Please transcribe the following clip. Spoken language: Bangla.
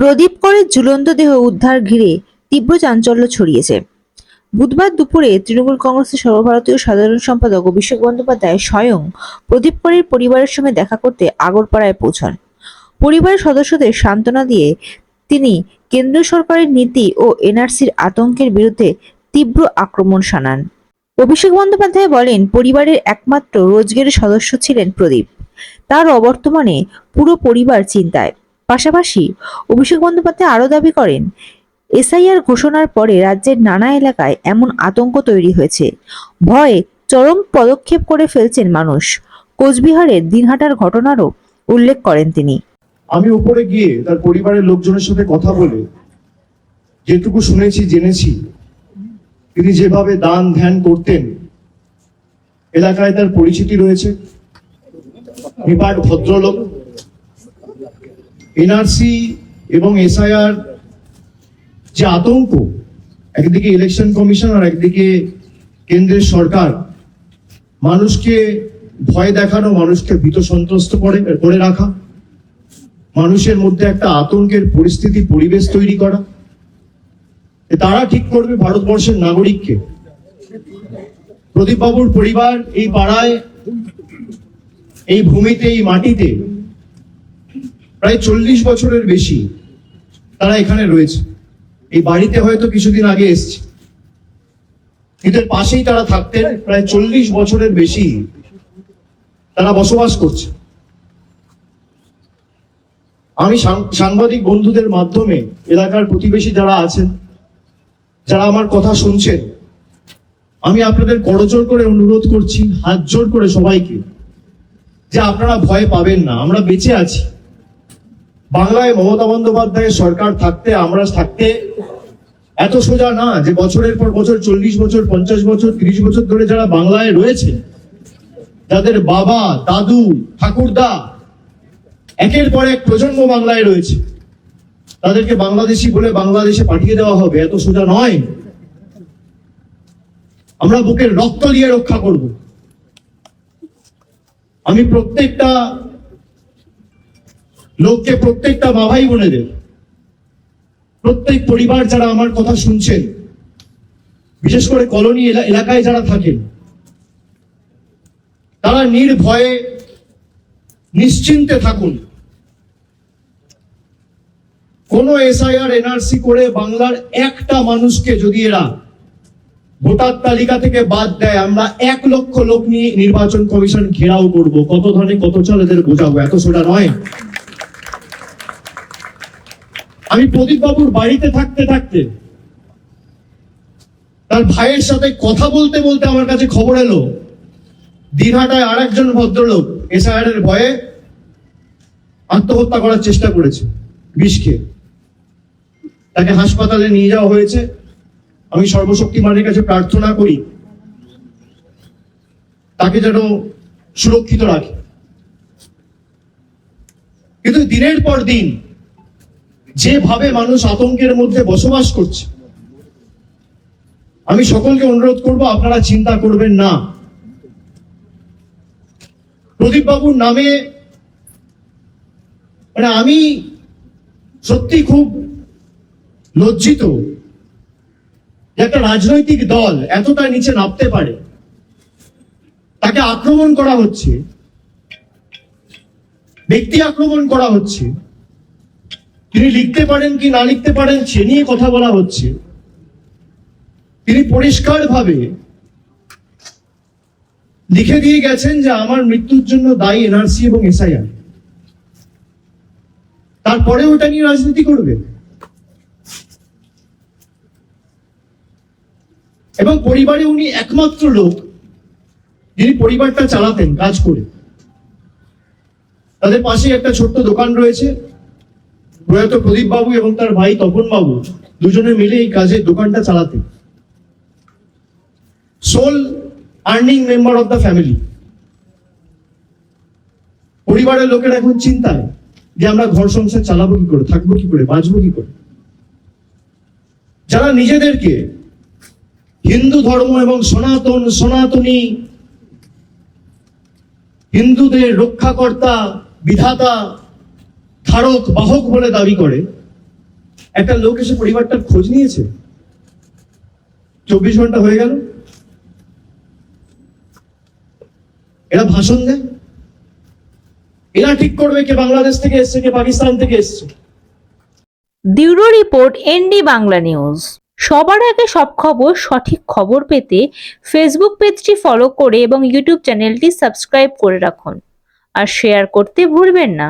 প্রদীপ করের ঝুলন্ত দেহ উদ্ধার ঘিরে তীব্র চাঞ্চল্য ছড়িয়েছে। বুধবার দুপুরে তৃণমূল কংগ্রেসের সর্বভারতীয় সাধারণ সম্পাদক অভিষেক বন্দ্যোপাধ্যায় স্বয়ং প্রদীপ করের পরিবারের সঙ্গে দেখা করতে আগরপাড়ায় পৌঁছান। পরিবারের সদস্যদের সান্ত্বনা দিয়ে তিনি কেন্দ্র সরকারের নীতি ও এনআরসির আতঙ্কের বিরুদ্ধে তীব্র আক্রমণ শানান। অভিষেক বন্দ্যোপাধ্যায় বলেন, পরিবারের একমাত্র রোজগের সদস্য ছিলেন প্রদীপ। তার অবর্তমানে পুরো পরিবার চিন্তায়। পাশাপাশি অভিষেক বন্দ্যোপাধ্যায় আরও দাবি করেন, এসআইআর ঘোষণার পরে রাজ্যের নানা এলাকায় এমন আতঙ্ক তৈরি হয়েছে। ভয়ে চরম পদক্ষেপ করে ফেলছেন মানুষ। কোচবিহারের দিনহাটার ঘটনারও উল্লেখ করেন তিনি। আমি উপরে গিয়ে তার পরিবারের লোকজনের সাথে কথা বলে যেটুকু শুনেছি, জেনেছি, তিনি যেভাবে দান ধ্যান করতেন, এলাকায় তার পরিচিতি রয়েছে। নিপাট ভদ্রলোক এনআরসি এবং এসআইআর যে আতঙ্ক, একদিকে ইলেকশন কমিশন আর একদিকে কেন্দ্রের সরকার, মানুষকে ভয় দেখানো, মানুষকে ভীত সন্ত্রস্ত করে করে রাখা, মানুষের মধ্যে একটা আতঙ্কের পরিস্থিতি, পরিবেশ তৈরি করা। তারা ঠিক করবে ভারতবর্ষের নাগরিককে। প্রদীপবাবুর পরিবার এই পাড়ায়, এই ভূমিতে, এই মাটিতে প্রায় চল্লিশ বছরের বেশি তারা এখানে রয়েছে। এই বাড়িতে হয়তো কিছুদিন আগে এসছে। এদের পাশেই তারা থাকতেন, প্রায় চল্লিশ বছরের বেশি তারা বসবাস করছে। আমি সাংবাদিক বন্ধুদের মাধ্যমে এলাকার প্রতিবেশী যারা আছেন, যারা আমার কথা শুনছেন, আমি আপনাদের করজোর করে অনুরোধ করছি হাত জোর করে সবাইকে যে আপনারা ভয় পাবেন না, আমরা বেঁচে আছি। বাংলায় মমতা বন্দ্যোপাধ্যায়ের সরকার থাকতে, আমরা থাকতে এত সোজা না যে বছরের পর বছর, চল্লিশ বছর, পঞ্চাশ বছর, তিরিশ বছর ধরে যারা বাংলায় রয়েছে তাদের বাবা, দাদু, ঠাকুরদা, একের পর এক প্রজন্ম বাংলায় রয়েছে, তাদেরকে বাংলাদেশি বলে বাংলাদেশে পাঠিয়ে দেওয়া হবে, এত সোজা নয়। আমরা বুকের রক্ত দিয়ে রক্ষা করব। আমি প্রত্যেকটা লোককে প্রত্যেকটা বাবাই বোনেদের প্রত্যেক পরিবার যারা আমার কথা শুনছেন, বিশেষ করে কলোনি এলাকায় যারা থাকেন, তারা নির্ভয়ে নিশ্চিন্তে থাকুন। কোন এসআইআর, এনআরসি করে বাংলার একটা মানুষকে যদি এরা ভোটার তালিকা থেকে বাদ দেয়, আমরা এক লক্ষ লোক নিয়ে নির্বাচন কমিশন ঘেরাও করব। কত ধরনের কত চল এদের বোঝাবো, এত সোটা নয়। আমি প্রদীপ বাবুর বাড়িতে থাকতে থাকতে তার ভাইয়ের সাথে কথা বলতে বলতে আমার কাছে খবর এলো। দিনহাটায় আর একজন ভদ্রলোক এসআইআর এর ভয়ে আত্মহত্যা করার চেষ্টা করেছে বিষকে তাকে হাসপাতালে নিয়ে যাওয়া হয়েছে। আমি সর্বশক্তি সর্বশক্তিমানের কাছে প্রার্থনা করি, তাকে যেন সুরক্ষিত রাখে। কিন্তু দিনের পর দিন যেভাবে মানুষ আতঙ্কের মধ্যে বসবাস করছে, আমি সকলকে অনুরোধ করব, আপনারা চিন্তা করবেন না। প্রদীপ বাবুর নামে মানে আমি সত্যি খুব লজ্জিত একটা রাজনৈতিক দল এতটা নিচে নামতে পারে, তাকে আক্রমণ করা হচ্ছে, ব্যক্তি আক্রমণ করা হচ্ছে। তিনি লিখতে পারেন কি না লিখতে পারেন, সে নিয়ে কথা বলা হচ্ছে। তিনি পরিষ্কারভাবে লিখে দিয়ে গেছেন যে আমার মৃত্যুর জন্য দায়ী এনআরসি এবং এসআইআর। তারপরে ওটা নিয়ে রাজনীতি করবে। এবং পরিবারে উনি একমাত্র লোক যিনি পরিবারটা চালাতেন, কাজ করে। তাদের পাশে একটা ছোট্ট দোকান রয়েছে। প্রয়াত প্রদীপ বাবু এবং তার ভাই তপন বাবু দুজনে মিলে এই কাজে দোকানটা চালাতেন sole earning member of the family পরিবারের লোকের এখন চিন্তায় যে আমরা ঘর সংসার চালাবো কি করে, থাকব কি করে, বাঁচবো কি করে। যারা নিজেদেরকে হিন্দু ধর্ম এবং সনাতন, সনাতনী, হিন্দুদের রক্ষাকর্তা, বিধাতা ধারক বাহক বলে দাবি করে। একটা লোক এসে পরিবারটার খোঁজ নিয়েছে। চব্বিশ ঘণ্টা হয়ে গেল। এরা ভাষণ দেয়। এরা ঠিক করবে কে বাংলাদেশ থেকে এসছে, কে পাকিস্তান থেকে এসছে। Bureau report, ND Bangla news. সবার আগে সব খবর, সঠিক খবর পেতে ফেসবুক পেজটি ফলো করে এবং ইউটিউব চ্যানেলটি সাবস্ক্রাইব করে রাখুন। আর শেয়ার করতে ভুলবেন না।